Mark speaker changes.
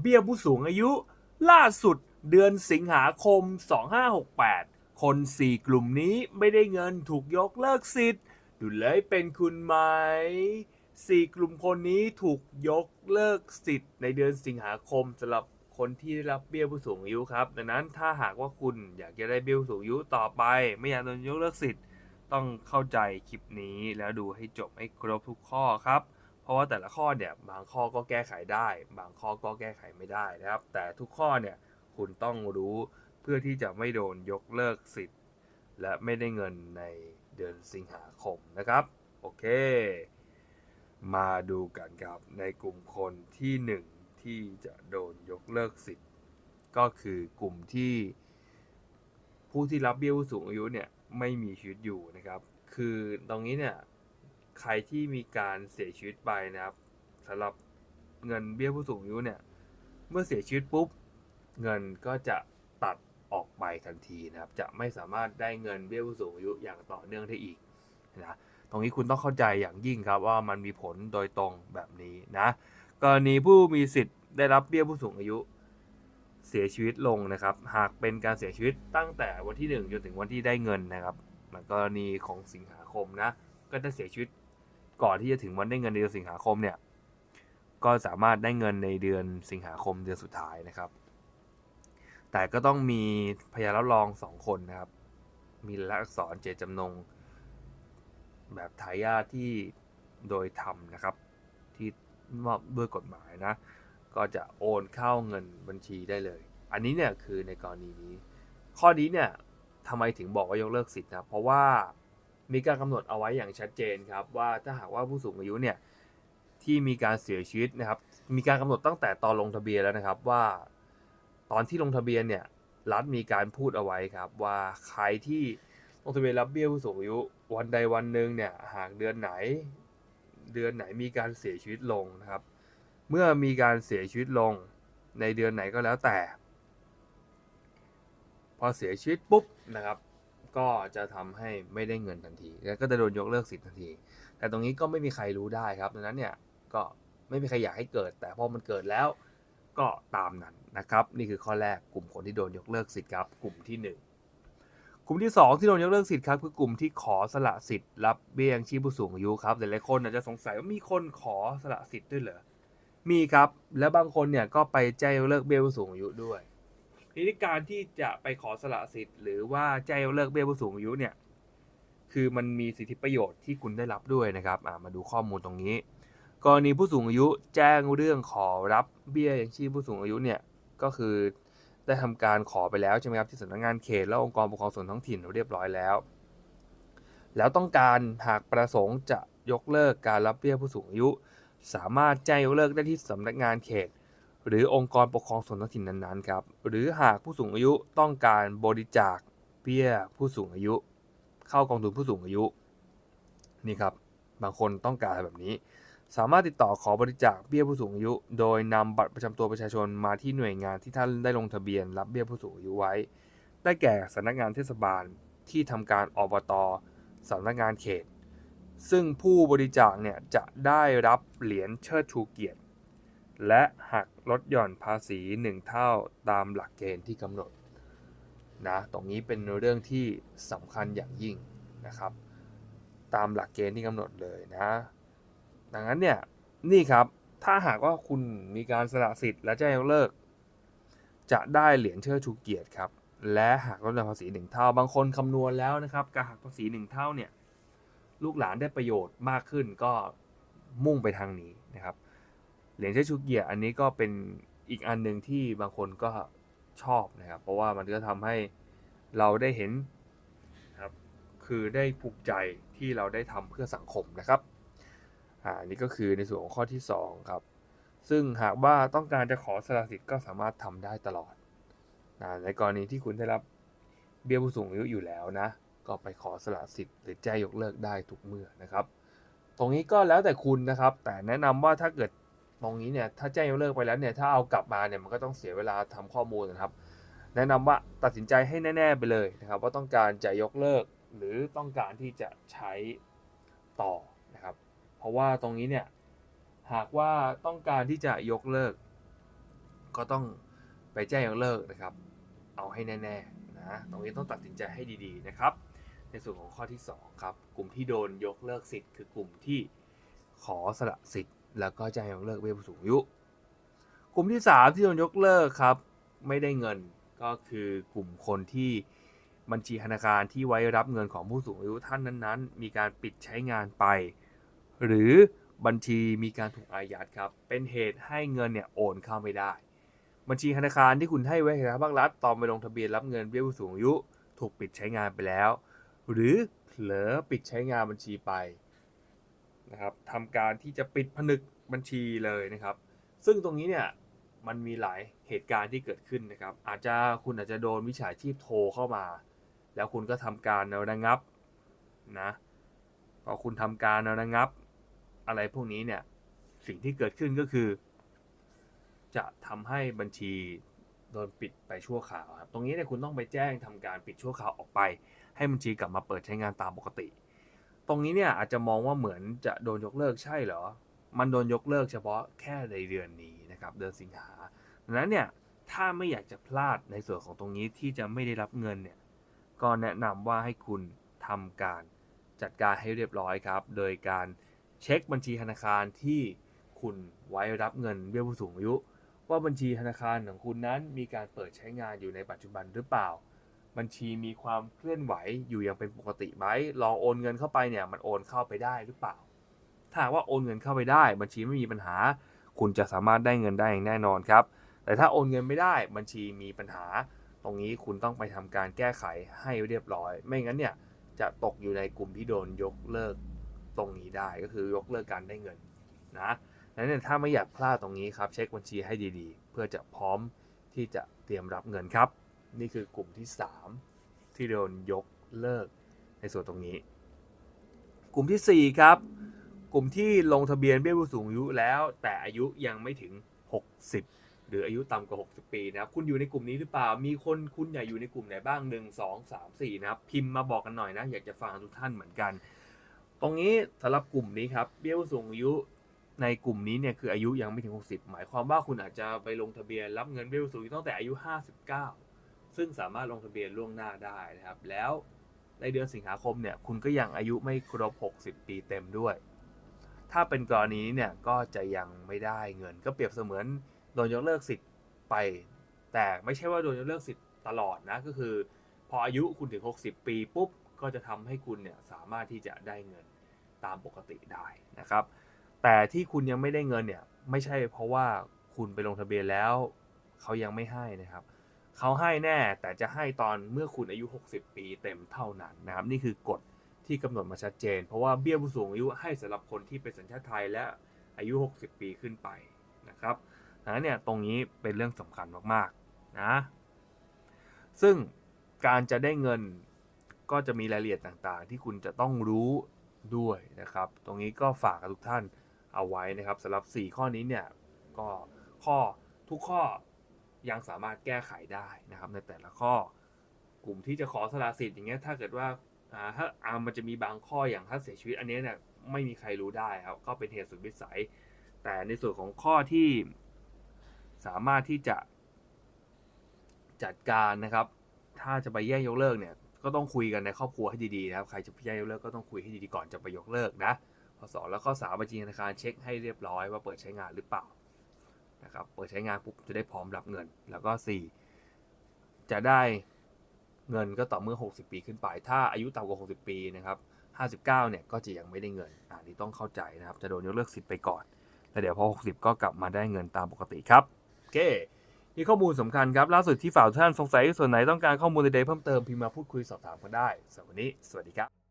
Speaker 1: เบี้ยผู้สูงอายุ ล่าสุดเดือนสิงหาคม 2568 คน 4 กลุ่มนี้ไม่ได้เงินถูกยกเลิกสิทธิ์ ดูเลยเป็นคุณไหม 4 กลุ่มคนนี้ถูกยกเลิกสิทธิ์ ในเดือนสิงหาคมสำหรับคนที่ได้รับเบี้ยผู้สูงอายุครับ ดังนั้นถ้าหากว่าคุณอยากจะได้เบี้ยผู้สูงอายุต่อไป ไม่อยากโดนยกเลิกสิทธิ์ ต้องเข้าใจคลิปนี้แล้วดูให้จบให้ครบทุกข้อครับ เพราะว่าแต่ละข้อเนี่ยบางข้อก็แก้ไขได้ บางข้อก็แก้ไขไม่ได้นะครับ แต่ทุกข้อเนี่ยคุณต้องรู้เพื่อที่จะไม่โดนยกเลิกสิทธิ์ และไม่ได้เงินในเดือนสิงหาคมนะครับ โอเค มาดูกันครับในกลุ่มคนที่หนึ่งที่จะโดนยกเลิกสิทธิ์ ก็คือกลุ่มที่ ผู้ที่รับเบี้ยผู้สูงอายุเนี่ยไม่มีชีวิตอยู่นะครับ คือตรงนี้เนี่ย ใครที่มีการเสียชีวิตไปนะครับสำหรับเงินเบี้ยผู้สูงอายุเนี่ย เมื่อเสียชีวิตปุ๊บ เงินก็จะตัดออกไปทันทีนะครับ จะไม่สามารถได้เงินเบี้ยผู้สูงอายุอย่างต่อเนื่องได้อีกนะตรงนี้คุณต้องเข้าใจอย่างยิ่งครับว่ามันมีผลโดยตรงแบบนี้นะกรณีผู้มีสิทธิ์ได้รับเบี้ยผู้สูงอายุ เสียชีวิตลงนะครับ หากเป็นการเสียชีวิตตั้งแต่วันที่ 1 จนถึงวันที่ได้เงินนะครับเหมือนกรณีของสิงหาคมนะก็จะเสียชีวิต ก่อนที่จะถึงวันได้เงินในเดือนสิงหาคมเนี่ย ก็สามารถได้เงินในเดือนสิงหาคมเดือนสุดท้ายนะครับ แต่ก็ต้องมีพยานรับรองสองคนนะครับ มีลายลักษณ์อักษรเจตจำนง แบบทายาทที่โดยธรรมนะครับ ที่มอบด้วยกฎหมายนะ ก็จะโอนเข้าเงินบัญชีได้เลย อันนี้เนี่ยคือในกรณีนี้ ข้อนี้เนี่ยทำไมถึงบอกว่ายกเลิกสิทธิ์นะ เพราะว่า มีการกำหนดเอาไว้อย่างชัดเจนครับว่าถ้าหากว่าผู้สูงอายุเนี่ยที่มีการเสียชีวิตนะครับ มีการกำหนดตั้งแต่ตอนลงทะเบียนแล้วนะครับว่า ตอนที่ลงทะเบียนเนี่ยรัฐมีการพูดเอาไว้ครับ ว่าใครที่ลงทะเบียนรับเบี้ยผู้สูงอายุวันใดวันหนึ่งเนี่ยหากเดือนไหน เดือนไหนมีการเสียชีวิตลงนะครับ เมื่อมีการเสียชีวิตลงในเดือนไหนก็แล้วแต่ พอเสียชีวิตปุ๊บนะครับ ก็จะทำให้ไม่ได้เงินทันทีแล้วก็จะโดนยกเลิกสิทธิ์ทันที แต่ตรงนี้ก็ไม่มีใครรู้ได้ครับดังนั้นเนี่ยก็ไม่มีใครอยากให้เกิด แต่พอมันเกิดแล้วก็ตามนั้นนะครับ นี่คือข้อแรกกลุ่มคนที่โดนยกเลิกสิทธิ์ครับ กลุ่มที่หนึ่งกลุ่มที่สองที่โดนยกเลิกสิทธิ์ครับคือกลุ่มที่ขอสละสิทธิ์รับเบี้ยยังชีพผู้สูงอายุครับหลายๆคนอาจจะสงสัยว่ามีคนขอสละสิทธิ์ด้วยเหรอมีครับ และบางคนเนี่ยก็ไปแจ้งยกเลิกเบี้ยผู้สูงอายุด้วย ทีนี้การที่จะไปขอสละสิทธิ์ หรือว่าแจ้งเลิกเบี้ยผู้สูงอายุเนี่ย คือมันมีสิทธิประโยชน์ที่คุณได้รับด้วยนะครับมาดูข้อมูลตรงนี้ กรณีผู้สูงอายุแจ้งเรื่องขอรับเบี้ยยังชีพผู้สูงอายุเนี่ยก็คือได้ทำการขอไปแล้วใช่ไหมครับที่สำนักงานเขตและองค์กรปกครองส่วนท้องถิ่นเรียบร้อยแล้ว แล้วต้องการหากประสงค์จะยกเลิกการรับเบี้ยผู้สูงอายุ สามารถแจ้งยกเลิกได้ที่สำนักงานเขต หรือองค์กรปกครองส่วนท้องถิ่นนั้นๆครับหรือหากผู้สูงอายุต้องการบริจาคเบี้ยผู้สูงอายุ เข้ากองทุนผู้สูงอายุนี่ครับบางคนต้องการแบบนี้ สามารถติดต่อขอบริจาคเบี้ยผู้สูงอายุ โดยนำบัตรประจำตัวประชาชนมาที่หน่วยงานที่ท่านได้ลงทะเบียนรับเบี้ยผู้สูงอายุไว้ ได้แก่สำนักงานเทศบาลที่ทำการอบตสำนักงานเขต ซึ่งผู้บริจาคเนี่ยจะได้รับเหรียญเชิดชูเกียรติ และหักลดหย่อนภาษี 1 เท่าตามหลักเกณฑ์ที่กำหนดนะตรงนี้เป็นเรื่องที่สำคัญอย่างยิ่งนะครับ ตามหลักเกณฑ์ที่กำหนดเลยนะ ดังนั้นเนี่ยนี่ครับถ้าหากว่าคุณมีการสละสิทธิ์และแจ้งยกเลิก จะได้เหรียญเชิดชูเกียรติครับและหักลดหย่อนภาษีหนึ่งเท่า บางคนคำนวณแล้วนะครับ การหักภาษีหนึ่งเท่าเนี่ยลูกหลานได้ประโยชน์มากขึ้นก็มุ่งไปทางนี้นะครับ เหรียญเชชูเกียอันนี้ก็เป็นอีกอันหนึ่งที่บางคนก็ชอบนะครับ เพราะว่ามันก็ทำให้เราได้เห็นครับคือได้ภูมิใจที่เราได้ทำเพื่อสังคมนะครับอ่านี่ก็คือในส่วนของข้อที่ 2 ครับ ซึ่งหากว่าต้องการจะขอสละสิทธิ์ก็สามารถทำได้ตลอดนะในกรณีที่คุณได้รับเบี้ยผู้สูงอายุอยู่แล้วนะ ก็ไปขอสละสิทธิ์หรือแจ้งยกเลิกได้ทุกเมื่อนะครับ ตรงนี้ก็แล้วแต่คุณนะครับ แต่แนะนำว่าถ้าเกิด ตรงนี้เนี่ยถ้าแจ้งยกเลิกไปแล้วเนี่ยถ้าเอากลับมาเนี่ยมันก็ต้องเสียเวลาทำข้อมูลนะครับ แนะนำว่าตัดสินใจให้แน่ ๆไปเลยนะครับ ว่าต้องการจะยกเลิกหรือต้องการที่จะใช้ต่อนะครับ เพราะว่าตรงนี้เนี่ยหากว่าต้องการที่จะยกเลิก ก็ต้องไปแจ้งยกเลิกนะครับ เอาให้แน่ๆนะตรงนี้ต้องตัดสินใจให้ดีๆนะครับ ในส่วนของข้อที่ 2 ครับ กลุ่มที่โดนยกเลิกสิทธิ์คือกลุ่มที่ขอสละสิทธิ์ แล้วก็จ้งยกเลิกเบี้ยผู้สูงอายุ กลุ่มที่ 3 ที่โดนยกเลิกครับ ไม่ได้เงินก็คือกลุ่มคนที่บัญชีธนาคารที่ไว้รับเงินของผู้สูงอายุท่านนั้นๆ มีการปิดใช้งานไป หรือบัญชีมีการถูกอายัดครับ เป็นเหตุให้เงินเนี่ยโอนเข้าไม่ได้ บัญชีธนาคารที่คุณให้ไว้กับภาครัฐตอนไปลงทะเบียนรับเงินเบี้ยผู้สูงอายุ ถูกปิดใช้งานไปแล้ว หรือเผลอปิดใช้งานบัญชีไป นะครับทำการที่จะปิดผนึกบัญชีเลยนะครับ ซึ่งตรงนี้เนี่ยมันมีหลายเหตุการณ์ที่เกิดขึ้นนะครับ อาจจะคุณอาจจะโดนวิชาชีพโทรเข้ามา แล้วคุณก็ทำการระงับนะพอคุณทำการระงับ อะไรพวกนี้เนี่ยสิ่งที่เกิดขึ้นก็คือ จะทำให้บัญชีโดนปิดไปชั่วคราวครับตรงนี้เนี่ยคุณต้องไปแจ้งทำการปิดชั่วคราวออกไป ให้บัญชีกลับมาเปิดใช้งานตามปกติ ตรงนี้เนี่ยอาจจะมองว่าเหมือนจะโดนยกเลิกใช่เหรอ มันโดนยกเลิกเฉพาะแค่ในเดือนนี้นะครับเดือนสิงหาดังนั้นเนี่ยถ้าไม่อยากจะพลาดในส่วนของตรงนี้ที่จะไม่ได้รับเงินเนี่ยก็แนะนำว่าให้คุณทำการจัดการให้เรียบร้อยครับ โดยการเช็คบัญชีธนาคารที่คุณไว้รับเงินเบี้ยผู้สูงอายุ ว่าบัญชีธนาคารของคุณนั้นมีการเปิดใช้งานอยู่ในปัจจุบันหรือเปล่า บัญชีมีความเคลื่อนไหวอยู่อย่างเป็นปกติไหมลองโอนเงินเข้าไปเนี่ยมันโอนเข้าไปได้หรือเปล่า ถ้าว่าโอนเงินเข้าไปได้ บัญชีไม่มีปัญหา คุณจะสามารถได้เงินได้อย่างแน่นอนครับ แต่ถ้าโอนเงินไม่ได้บัญชีมีปัญหา ตรงนี้คุณต้องไปทำการแก้ไขให้เรียบร้อย ไม่งั้นเนี่ยจะตกอยู่ในกลุ่มที่โดนยกเลิกตรงนี้ได้ก็คือยกเลิกการได้เงินนะดังนั้นถ้าไม่อยากพลาดตรงนี้ครับเช็คบัญชีให้ดีๆ เพื่อจะพร้อมที่จะเตรียมรับเงินครับ นี่คือกลุ่มที่ 3 ที่โดนยกเลิกในส่วนตรงนี้ กลุ่มทีสี่ 4 ครับ กลุ่มที่ลงทะเบียนเบี้ยผู้สูงอายุแล้ว แต่อายุยังไม่ถึง 60 หรืออายุต่ำกว่า 60 ปีนะครับ คุณอยู่ในกลุ่มนี้หรือเปล่า มีคนคุณอยากอยู่ในกลุ่มไหนบ้าง 1 2 3 4 นะครับ พิมพ์มาบอกกันหน่อยนะ อยากจะฟังทุกท่านเหมือนกัน ตรงนี้สำหรับกลุ่มนี้ครับเบี้ยผู้สูงอายุในกลุ่มนี้เนี่ยคืออายุยังไม่ถึง 60 หมายความว่าคุณอาจจะไปลงทะเบียนรับเงินเบี้ยผู้สูงอายุตั้งแต่อายุ 59 ซึ่งสามารถลงทะเบียนล่วงหน้าได้นะครับ แล้วในเดือนสิงหาคมเนี่ยคุณก็ยังอายุไม่ครบ 60 ปีเต็มด้วย ถ้าเป็นกรณีนี้เนี่ยก็จะยังไม่ได้เงิน ก็เปรียบเสมือนโดนยกเลิกสิทธิ์ไป แต่ไม่ใช่ว่าโดนยกเลิกสิทธิ์ตลอดนะก็คือ พออายุคุณถึง 60 ปีปุ๊บก็จะทำให้คุณเนี่ยสามารถที่จะได้เงินตามปกติได้นะครับ แต่ที่คุณยังไม่ได้เงินเนี่ยไม่ใช่เพราะว่าคุณไปลงทะเบียนแล้ว เขายังไม่ให้นะครับ เขาให้แน่แต่จะให้ตอนเมื่อคุณอายุ 60 ปีเต็มเท่านั้นนะครับนี่คือกฎที่กำหนดมาชัดเจน เพราะว่าเบี้ยผู้สูงอายุให้สำหรับคนที่เป็นสัญชาติไทยและอายุ 60 ปีขึ้นไปนะครับนั้นเนี่ยตรงนี้เป็นเรื่องสำคัญมากๆนะซึ่งการจะได้เงินก็จะมีรายละเอียดต่างๆ ที่คุณจะต้องรู้ด้วยนะครับ ตรงนี้ก็ฝากกับทุกท่านเอาไว้นะครับสำหรับ 4 ข้อนี้เนี่ยก็ข้อทุกข้อ ยังสามารถแก้ไขได้นะครับ ในแต่ละข้อ กลุ่มที่จะขอสละสิทธิ์อย่างเงี้ยถ้าเกิดว่าอ่าถ้าอามันจะมีบางข้ออย่างถ้าเสียชีวิตอันนี้เนี่ยไม่มีใครรู้ได้ครับก็เป็นเหตุสุดวิสัย แต่ในส่วนของข้อที่สามารถที่จะจัดการนะครับ ถ้าจะไปแย่งยกเลิกเนี่ยก็ต้องคุยกันในครอบครัวให้ดีๆนะครับ ใครจะไปแย่งยกเลิกก็ต้องคุยให้ดีๆก่อนจะไปยกเลิกนะข้อสองแล้วข้อสามบัญชีธนาคารเช็คให้เรียบร้อยว่าเปิดใช้งานหรือเปล่า นะครับเปิดใช้งานปุ๊บจะได้พร้อมรับเงิน แล้วก็สี่จะได้เงินก็ต่อเมื่อ 60 ปีขึ้นไป ถ้าอายุต่ำกว่า 60 ปีนะครับ59 เนี่ยก็จะยังไม่ได้เงินอ่านี่ต้องเข้าใจนะครับ จะโดนยกเลิกสิทธิ์ไปก่อน แล้วเดี๋ยวพอ 60 ก็กลับมาได้เงินตามปกติครับโอเคมีข้อมูลสำคัญครับ ล่าสุดที่ฝ่ากท่านสงสัยส่วนไหนต้องการข้อมูลใดๆเพิ่มเติมพิมพ์มาพูดคุยสอบถามกันได้สำหรับวันนี้ สวัสดีครับ